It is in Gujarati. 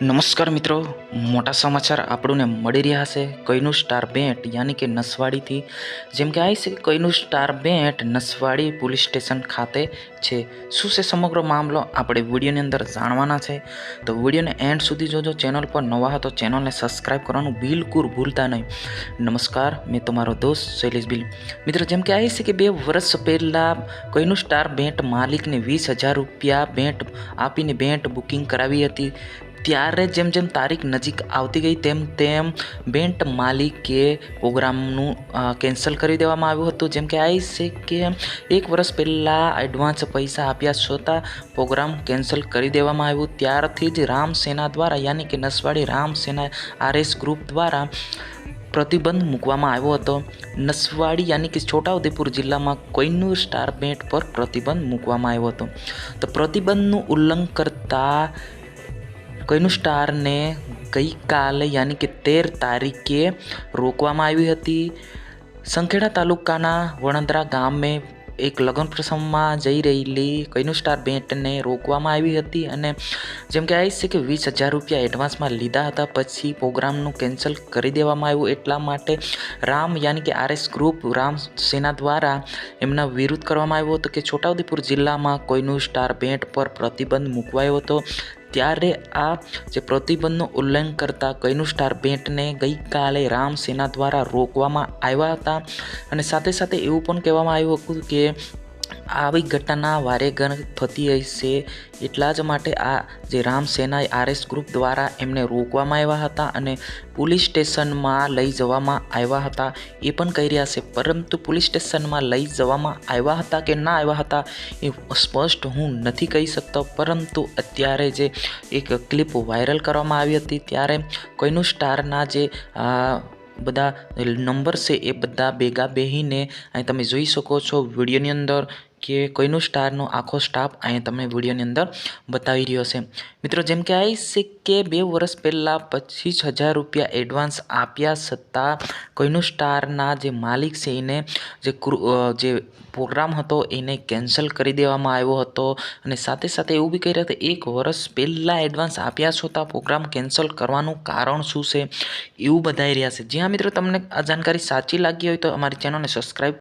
નમસ્કાર મિત્રો, મોટા સમાચાર આપણને મળી રહ્યા છે. કઈનું સ્ટાર બેન્ટ યાની કે નસવાડીથી. જેમ કે આવી છે કે કઈનું સ્ટાર બેન્ટ નસવાડી પોલીસ સ્ટેશન ખાતે છે. શું છે સમગ્ર મામલો? આપણે વિડીયોની અંદર જાણવાના છે. તો વિડીયોને એન્ડ સુધી જોજો. ચેનલ પર નવા હતો ચેનલને સબસ્ક્રાઇબ કરવાનું બિલકુલ ભૂલતા નહીં. નમસ્કાર, મેં તમારો દોસ્ત શૈલેષ બિલ. મિત્રો, જેમ કે આવી છે કે બે વર્ષ પહેલાં કઈનું સ્ટાર બેન્ટ માલિકને વીસ હજાર રૂપિયા બેન્ટ આપીને બેન્ટ બુકિંગ કરાવી હતી. ત્યારે જેમ જેમ તારીખ નજીક આવતી ગઈ, તેમ તેમ બેન્ટ માલિકે પ્રોગ્રામનું કેન્સલ કરી દેવામાં આવ્યું હતું. જેમ કે આ છે કે એક વર્ષ પહેલાં એડવાન્સ પૈસા આપ્યા છતાં પ્રોગ્રામ કેન્સલ કરી દેવામાં આવ્યું. ત્યારથી જ રામ સેના દ્વારા, યાની કે નસવાડી રામ સેના આરએસ ગ્રુપ દ્વારા પ્રતિબંધ મૂકવામાં આવ્યો હતો. નસવાડી, યાની કે છોટાઉદેપુર જિલ્લામાં કોઈનું સ્ટાર બેન્ટ પર પ્રતિબંધ મૂકવામાં આવ્યો હતો. તો પ્રતિબંધનું ઉલ્લંઘન કરતા કોઈનું સ્ટારને ગઈકાલે યાની કે તેર તારીખે રોકવામાં આવી હતી. સંખેડા તાલુકાના વણંદરા ગામે એક લગ્ન પ્રસંગમાં જઈ રહેલી કઈનું સ્ટાર બેન્ટને રોકવામાં આવી હતી અને જેમ કે આવી છે કે વીસ હજાર રૂપિયા એડવાન્સમાં લીધા હતા. પછી પ્રોગ્રામનું કેન્સલ કરી દેવામાં આવ્યું એટલા માટે રામ યાની કે આરએસ ગ્રુપ રામ સેના દ્વારા એમના વિરુદ્ધ કરવામાં આવ્યો હતો કે છોટાઉદેપુર જિલ્લામાં કોઈનું સ્ટાર બેન્ટ પર પ્રતિબંધ મૂકવાયો હતો. ત્યારે આ જે પ્રતિબંધનું ઉલ્લંઘન કરતા કઈનું સ્ટાર બેન્ટને ગઈકાલે રામ સેના દ્વારા રોકવામાં આવ્યા હતા. અને સાથે સાથે એવું પણ કહેવામાં આવ્યું હતું કે આવી ઘટના વારે ઘર થતી હશે એટલા જ માટે આ જે રામ સેનાએ આરએસ ગ્રુપ દ્વારા એમને રોકવામાં આવ્યા હતા અને પોલીસ સ્ટેશનમાં લઈ જવામાં આવ્યા હતા. એ પણ કહી રહ્યા છે, પરંતુ પોલીસ સ્ટેશનમાં લઈ જવામાં આવ્યા હતા કે ના આવ્યા હતા એ સ્પષ્ટ હું નથી કહી શકતો. પરંતુ અત્યારે જે એક ક્લિપ વાયરલ કરવામાં આવી હતી, ત્યારે કોઈનું સ્ટારના જે બધા નંબર છે એ બધા ભેગા બેહીને અહીં તમે જોઈ શકો છો વિડીયોની અંદર કે કોઈનું સ્ટારનો આખો સ્ટાફ અહીં તમને વિડીયોની અંદર બતાવી રહ્યો છે. મિત્રો, જેમ કે આવી છે કે બે વર્ષ પહેલાં પચીસ હજાર રૂપિયા એડવાન્સ આપ્યા છતાં કોઈનું સ્ટારના જે માલિક છે એને જે જે પ્રોગ્રામ હતો એને કેન્સલ કરી દેવામાં આવ્યો હતો અને સાથે સાથે એવું બી કહી રહ્યા હતા, એક વર્ષ પહેલાં એડવાન્સ આપ્યા છતાં પ્રોગ્રામ કેન્સલ કરવાનું કારણ શું છે? એવું બતાવી રહ્યા છે. જ્યાં મિત્રો, તમને આ જાણકારી સાચી લાગી હોય તો અમારી ચેનલને સબસ્ક્રાઈબ